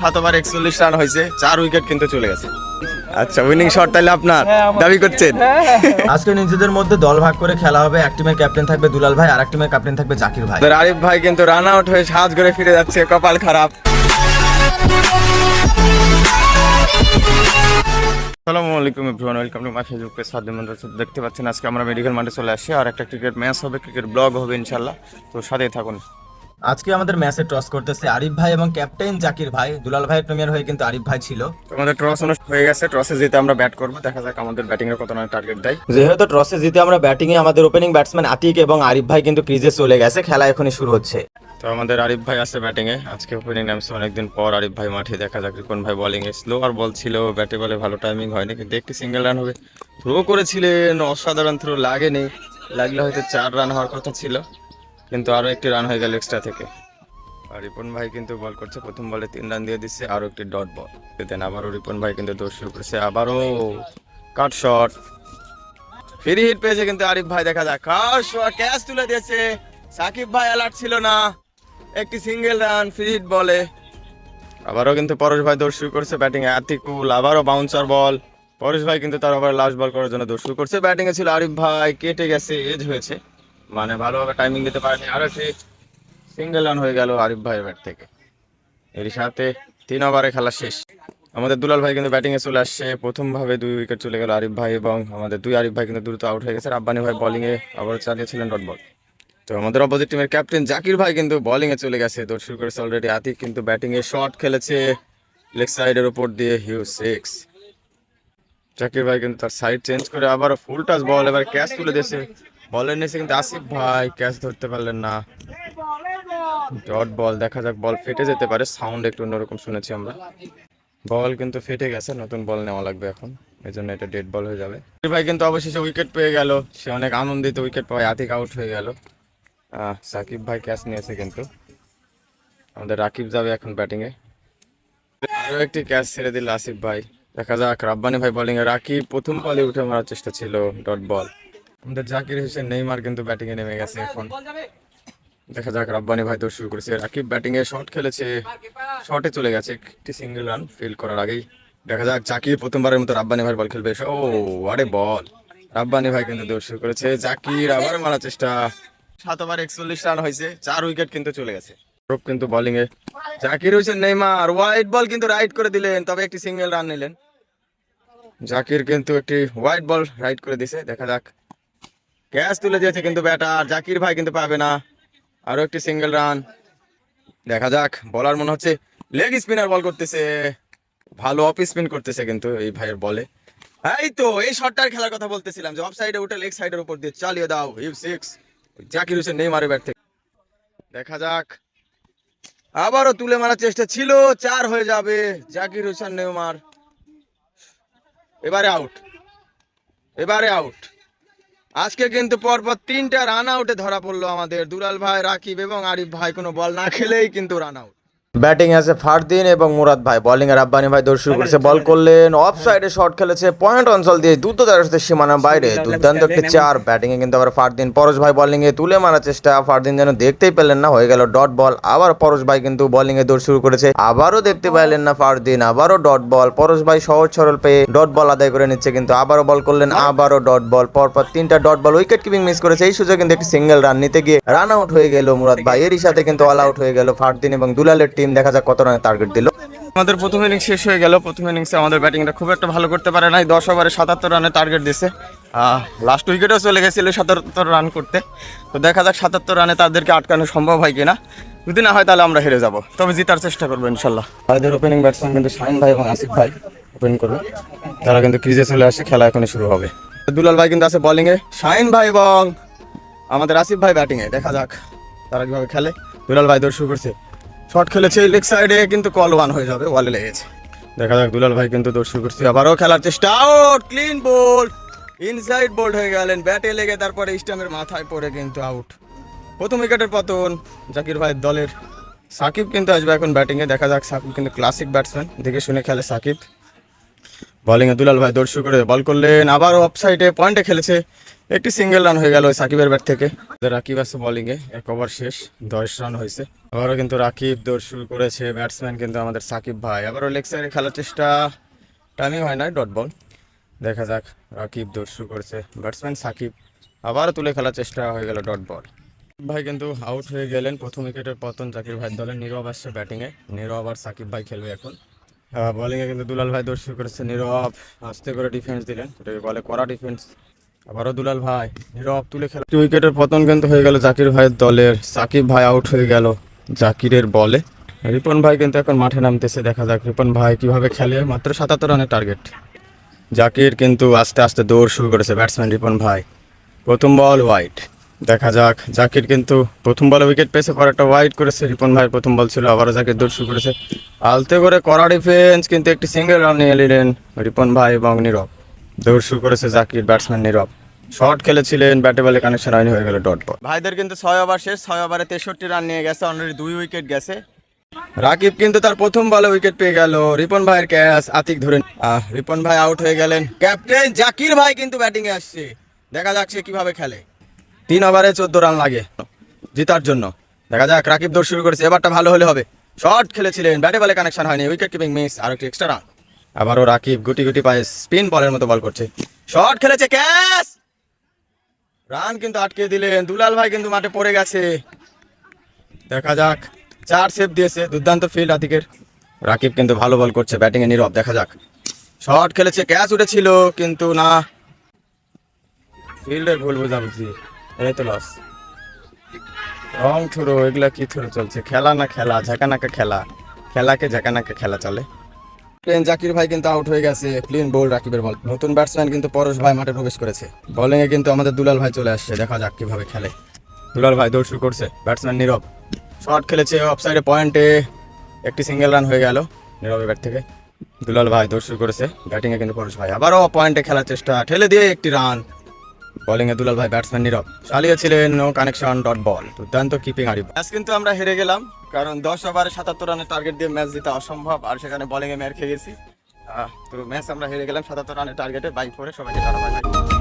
সাত ওভার একচল্লিশ রান হয়েছে চার উইকেট কিন্তু চলে গেছে। আচ্ছা উইনিং শট তাহলে আপনার দাবি করছেন? আজকে নিজেদের মধ্যে দল ভাগ করে খেলা হবে এক টিমের ক্যাপ্টেন থাকবে দুলাল ভাই আর এক টিমের ক্যাপ্টেন থাকবে জাকির ভাই। আরিফ ভাই কিন্তু রান আউট হয়ে সাজ করে ফিরে যাচ্ছে কপাল খারাপ। আসসালামু আলাইকুম everyone welcome to my Facebook page Saddin Mondal. দেখতে পাচ্ছেন আজকে আমরা মেডিকেল মাঠে চলে আসি আর একটা ক্রিকেট ম্যাচ হবে ক্রিকেট ব্লগ হবে ইনশাল্লাহ তো সাথেই থাকুন। আজকে আমাদের ম্যাচে টস করতেছে আরিফ ভাই এবং ক্যাপ্টেন জাকির ভাই। দুলাল ভাই প্রিমিয়ার হয়ে কিন্তু আরিফ ভাই ছিল। আমাদের টস হয়ে গেছে টসে জিতে আমরা ব্যাট করব। দেখা যাক আমাদের ব্যাটিং এর কত না টার্গেট দেয়। যেহেতু টসে জিতে আমরা ব্যাটিং এ আমাদের ওপেনিং ব্যাটসম্যান আতিক এবং আরিফ ভাই কিন্তু ক্রিজে চলে গেছে খেলা এখনই শুরু হচ্ছে। তো আমাদের আরিফ ভাই আছে ব্যাটিং এ। আজকে ওপেনিং নামছে অনেকদিন পর আরিফ ভাই মাঠে দেখা যাক রিপন ভাই বোলিং এ স্লো আর বল ছিল ব্যাটে বলে ভালো টাইমিং হয়নি কিন্তু একটি সিঙ্গেল রান হবে। থ্রো করেছিলেন অসাধারণ থ্রো লাগেনি। লাগলে হয়তো চার রান হওয়ার কথা ছিল। কিন্তু আরও একটি রান হয়ে গেল এক্সট্রা থেকে। আর রিপন ভাই কিন্তু বল করছে, প্রথম বলে তিন রান দিয়ে দিচ্ছে, আরও একটি ডট বল দেন আবারও রিপন ভাই কিন্তু দৌড় শুরু করেছে, আবারও কাট শট ফ্রি হিট পেয়েছে কিন্তু আরিফ ভাই, দেখা যাক। কাট শট ক্যাচ তুলে দিয়েছে। সাকিব ভাই অ্যালার্ট ছিল না। একটি সিঙ্গেল রান ফ্রি হিট বলে আবারও কিন্তু পরশ ভাই দৌড় শুরু করছে ব্যাটিং এ আতিকুল, আবারও বাউন্সার বল পরশ ভাই কিন্তু তার আবার লাস্ট বল করার জন্য দৌড় শুরু করছে ব্যাটিং এ ছিল আরিফ ভাই, কেটে গেছে এজ হয়েছে। মানে ভালোভাবে টাইমিং দিতে পারেনি। আরও একটি সিঙ্গেল রান হয়ে গেল আরিফ ভাইয়ের ব্যাট থেকে। এর সাথে তিন ওভারে খেলা শেষ। আমাদের দুলাল ভাই কিন্তু ব্যাটিং এ চলে আসছে। প্রথম ভাবে দুই উইকেট চলে গেল আরিফ ভাই এবং আমাদের দুই আরিফ ভাই কিন্তু দ্রুত আউট হয়ে গেছে। আব্বানি ভাই বোলিং এ আবার চালিয়েছিলেন ডট বল তো আমাদের অপোজিট টিমের ক্যাপ্টেন জাকির ভাই কিন্তু বোলিং এ চলে গেছে। দৌড় শুরু করেছে অলরেডি আতিক কিন্তু ব্যাটিং এ শট খেলেছে। লেগ সাইডের উপর দিয়ে হিউ সিক্স জাকির ভাই কিন্তু তার সাইড চেঞ্জ করে আবার ফুল টাচ বল এবার ক্যাচ তুলে দিয়েছে। বলের নিচে কিন্তু আসিফ ভাই, ক্যাচ ধরতে পারলেন না। ডট বল, দেখা যাক বল ফেটে যেতে পারে। সাউন্ড একটু অন্যরকম শুনেছি আমরা। বল কিন্তু ফেটে গেছে, নতুন বল নেওয়া লাগবে এখন। এই জন্য এটা ডেড বল হয়ে যাবে। ভাই কিন্তু অবশেষে উইকেট পেয়ে গেল। সে অনেক আনন্দিত উইকেট পাওয়ায় আতিক আউট হয়ে গেল। সাকিব ভাই ক্যাচ নিয়েছে কিন্তু। আমাদের রাকিব যাবে এখন ব্যাটিং এ। আরও একটি ক্যাচ ছেড়ে দিল আসিফ ভাই। দেখা যাক, রাব্বানি ভাই বোলিং এ। রাকিব প্রথম বলে উঠে মারার চেষ্টা ছিল ডট বল আমাদের জাকির হোসেন নেইমার কিন্তু ব্যাটিং এ নেমে গেছে এখন। দেখা যাক, রাব্বানি ভাই তো শুরু করেছে। রাকিব ব্যাটিং এ শট খেলেছে। শটে চলে গেছে একটি সিঙ্গেল রান ফিল করার আগেই। দেখা যাক, জাকির প্রথমবারের মতো রাব্বানি ভাই বল খেলবে। ও, আরে বল রাব্বানি ভাই কিন্তু দৌড় শুরু করেছে। জাকির আবার মারার চেষ্টা। সাত ওভার একচল্লিশ রান হয়েছে। চার উইকেট কিন্তু চলে গেছে। কিন্তু বোলিং এ। Zakir Hossain, Neymar white ball কিন্তু রাইট করে দিলেন, তবে একটি সিঙ্গেল রান নিলেন। জাকির কিন্তু একটি হোয়াইট বল রাইট করে দিছে দেখা যাক ক্যাচ তুলে দিয়েছে কিন্তু ব্যাটার জাকির ভাই কিন্তু পাবে না। আরও একটি সিঙ্গেল রান দেখা যাক বলার মনে হচ্ছে লেগ স্পিনার বল করতেছে। ভালো অফ স্পিন করতেছে কিন্তু এই ভাইয়ের বলে এই তো, এই শটটার খেলার কথা বলতেছিলাম যে অফ সাইডে উঠে লেগ সাইডের উপর দিয়ে চালিয়ে দাও ইউ সিক্স জাকির হোসেন নেই মারে ব্যাট থেকে। দেখা যাক। আবারও তুলে মারার চেষ্টা ছিল, চার হয়ে যাবে জাকির হোসেন, নেইমার। এবারে আউট এবারে আউট আজকে কিন্তু পরপর তিনটা রান আউটে ধরা পড়ল আমাদের। দুলাল ভাই, রাকিব এবং আরিফ ভাই, কোনো বল না খেলেই কিন্তু রান আউট ব্যাটিং আছে ফারদিন এবং মুরাদ ভাই। বোলিং এ রাব্বানি ভাই দৌড় শুরু করেছে বল করলেন অফ সাইডে শট খেলেছে পয়েন্ট অঞ্চল দিয়ে দ্রুত তার সাথে সীমানার বাইরে। দুর্দান্ত একটি চার ব্যাটিং এ কিন্তু আবার ফারদিন। পরশ ভাই বোলিং এ তুলে মারার চেষ্টা ফারদিন যেন দেখতেই পেলেন না হয়ে গেল ডট বল আবার পরশ ভাই কিন্তু বোলিং এ দৌড় শুরু করেছে আবারও দেখতে পাইলেন না ফারদিন আবারও ডট বল পরশ ভাই সহজ সরল পেয়ে ডট বল আদায় করে নিচ্ছে কিন্তু আবারও বল করলেন আবারও ডট বল পরপর তিনটা dot ball wicket keeping miss করেছে এই সুযোগে কিন্তু একটি সিঙ্গেল রান নিতে গিয়ে রান আউট হয়ে গেল মুরাদ ভাই। এরই সাথে কিন্তু অল আউট হয়ে গেল ফারদিন এবং দুলালের টিম দেখা যাক কত রানের টার্গেট দিল। আমাদের প্রথম ইনিংস শেষ হয়ে গেল। প্রথম ইনিংসে আমাদের ব্যাটিংটা খুব একটা ভালো করতে পারে নাই। দশ ওভারে সাতাত্তর রানের টার্গেট দিছে। লাস্ট উইকেটেও চলে গেছিল সাতাত্তর রান করতে। তো দেখা যাক সাতাত্তর রানে তাদেরকে আটকানো সম্ভব হয় কিনা। যদি না হয় তাহলে আমরা হেরে যাব। তবে জিতার চেষ্টা করব ইনশাল্লাহ। ভাইদের ওপেনিং ব্যাটসম্যান কিন্তু শাহিন ভাই এবং আসিফ ভাই ওপেন করবে। তারা কিন্তু ক্রিজে চলে আসে খেলা এখনই শুরু হবে। দুলাল ভাই কিন্তু আছে বোলিংয়ে শাহিন ভাই এবং আমাদের আসিফ ভাই ব্যাটিংয়ে দেখা যাক তারা কীভাবে খেলে। দুলাল ভাই দৌড় শুরু করছে। শট খেলেছে লেগ সাইডে, কিন্তু কল ওয়ান হয়ে যাবে ওয়ালে লেগেছে। দেখা যাক, দুলাল ভাই কিন্তু দর্শক করছি। আবারও খেলার চেষ্টা out clean ball inside bowled হয়ে গেলেন ব্যাটে লেগে তারপরে স্টামের মাথায় পড়ে কিন্তু আউট প্রথম উইকেটের পতন, জাকির ভাইয়ের দলের সাকিব কিন্তু আসবে এখন ব্যাটিংয়ে দেখা যাক, সাকিব কিন্তু ক্লাসিক ব্যাটসম্যান দেখে শুনে খেলে সাকিব। বোলিং এ দুলাল ভাই দর্শু করে বল করলেন। আবারও অফ সাইডে পয়েন্টে খেলেছে। একটি সিঙ্গেল রান হয়ে গেল সাকিবের ব্যাট থেকে। রাকিব আছে বোলিং এ, এক ওভার শেষ, দশ রান হয়েছে। আবারও কিন্তু রাকিব দর্শু করেছে ব্যাটসম্যান কিন্তু আমাদের সাকিব ভাই। আবারও লেগ সাইডে খেলার চেষ্টা টাইমিং হয় না ডট বল দেখা যাক, রাকিব দর্শু করেছে ব্যাটসম্যান সাকিব আবারও তুলে খেলার চেষ্টা হয়ে গেল ডট বল ভাই কিন্তু আউট হয়ে গেলেন প্রথম উইকেটের পতন, জাকির ভাই দলের নীরব আসছে ব্যাটিংয়ে নীরব আর সাকিব ভাই খেলবে এখন। বোলিংয়ে কিন্তু দুলাল ভাই দর্শক করেছে, নীরব, আস্তে করে ডিফেন্স দিলেন। এটাকে বলে কড়া ডিফেন্স আবারও দুলাল ভাই, নীরব তুলে খেলা। উইকেটের পতন কিন্তু হয়ে গেল জাকির ভাইয়ের দলের। সাকিব ভাই আউট হয়ে গেল জাকিরের বলে রিপন ভাই কিন্তু এখন মাঠে নামতেছে, দেখা যাক রিপন ভাই কীভাবে খেলে। মাত্র সাতাত্তর রানের টার্গেট জাকির কিন্তু আস্তে আস্তে দৌড় শুরু করেছে ব্যাটসম্যান রিপন ভাই। প্রথম বল হোয়াইট দেখা যাক। জাকির কিন্তু প্রথম বলে উইকেট পেয়েছে একটা হোয়াইট করেছে। রিপন ভাই প্রথম বল ছিল, আবারও জাকির দৌড় শুরু করেছে। আলতে করে কড়া ডিফেন্স কিন্তু একটি সিঙ্গেল রান নিয়ে এলিলেন রিপন ভাই এবং নীরব। দৌড় শুরু করেছে জাকির ব্যাটসম্যান নীরব। শর্ট খেলেছিলেন ব্যাটে বলে কানেকশন হয়নি, হয়ে গেল ডট বল ভাইদের কিন্তু ছয় ওভার শেষ, ছয় ওভারে তেষট্টি রান নিয়ে গেছে অলরেডি দুই উইকেট গেছে। রাকিব কিন্তু তার প্রথম বলে উইকেট পেয়ে গেল, রিপন ভাইয়ের ক্যাচ, আতিক ধরে রিপন ভাই আউট হয়ে গেলেন। ক্যাপ্টেন জাকির ভাই কিন্তু ব্যাটিংয়ে আসছে। দেখা সে কীভাবে খেলে। তিন ওভারে চোদ্দ রান লাগে জিতার জন্য। দেখা যাক, রাকিব দৌড় শুরু করেছে, এবারটা ভালো হলে হবে। শর্ট খেলেছিলেন, ব্যাটে বলে কানেকশন হয়নি উইকেট কিপিং মিস আর একটি এক্সট্রা রান আবারও রাকিব গুটি গুটি পায়ে স্পিন বলের মতো বল করছে। শর্ট খেলেছে ক্যাচ! রান কিন্তু আটকে দিলেন, দুলাল ভাই কিন্তু মাঠে পড়ে গেছে। দেখা যাক, চার সেভ দিয়েছে, দুর্দান্ত ফিল্ড আতিকের। রাকিব কিন্তু ভালো বল করছে ব্যাটিং এ নীরব, দেখা যাক। শর্ট খেলেছে, ক্যাচ উঠেছিল, কিন্তু না। ফিল্ডের ভুল বোঝাবুঝি। এই তো লস রং থ্রো এগুলা কি থ্রো চলছে? খেলা না খেলা? ঝাঁকানাকা খেলা? খেলাকে ঝাঁকানাকা খেলা চলে। প্লেন জাকির ভাই কিন্তু আউট হয়ে গেছে। ক্লিন বোল রাকিবের বল নতুন ব্যাটসম্যান কিন্তু পরশ ভাই মাঠে প্রবেশ করেছে। বোলিং এ কিন্তু আমাদের দুলাল ভাই চলে আসছে। দেখা যাক কীভাবে খেলে। দুলাল ভাই দৌড় শুরু করছে। ব্যাটসম্যান নীরব। শট খেলেছে অফ সাইডে পয়েন্টে একটি সিঙ্গেল রান হয়ে গেল নীরবের ব্যাট থেকে। দুলাল ভাই দৌড় শুরু করেছে। ব্যাটিংয়ে কিন্তু পরশ ভাই আবারও পয়েন্টে খেলার চেষ্টা। ঠেলে দিয়ে একটি রান বোলিং এ দুলাল ভাই ব্যাটসম্যান নীরব। চালিয়েছিলেন নো কানেকশন ডট বল দুর্দান্ত কিপিং আরিফ। ম্যাচ কিন্তু আমরা হেরে গেলাম, কারণ দশ ওভারে সাতাত্তর রানের টার্গেট দিয়ে ম্যাচ জিতা অসম্ভব, আর সেখানে বোলিংয়ে ম্যার খেয়ে গেছি। তো ম্যাচ আমরা হেরে গেলাম, সাতাত্তর রানের টার্গেটে বাইক পরে সবাইকে জানাব।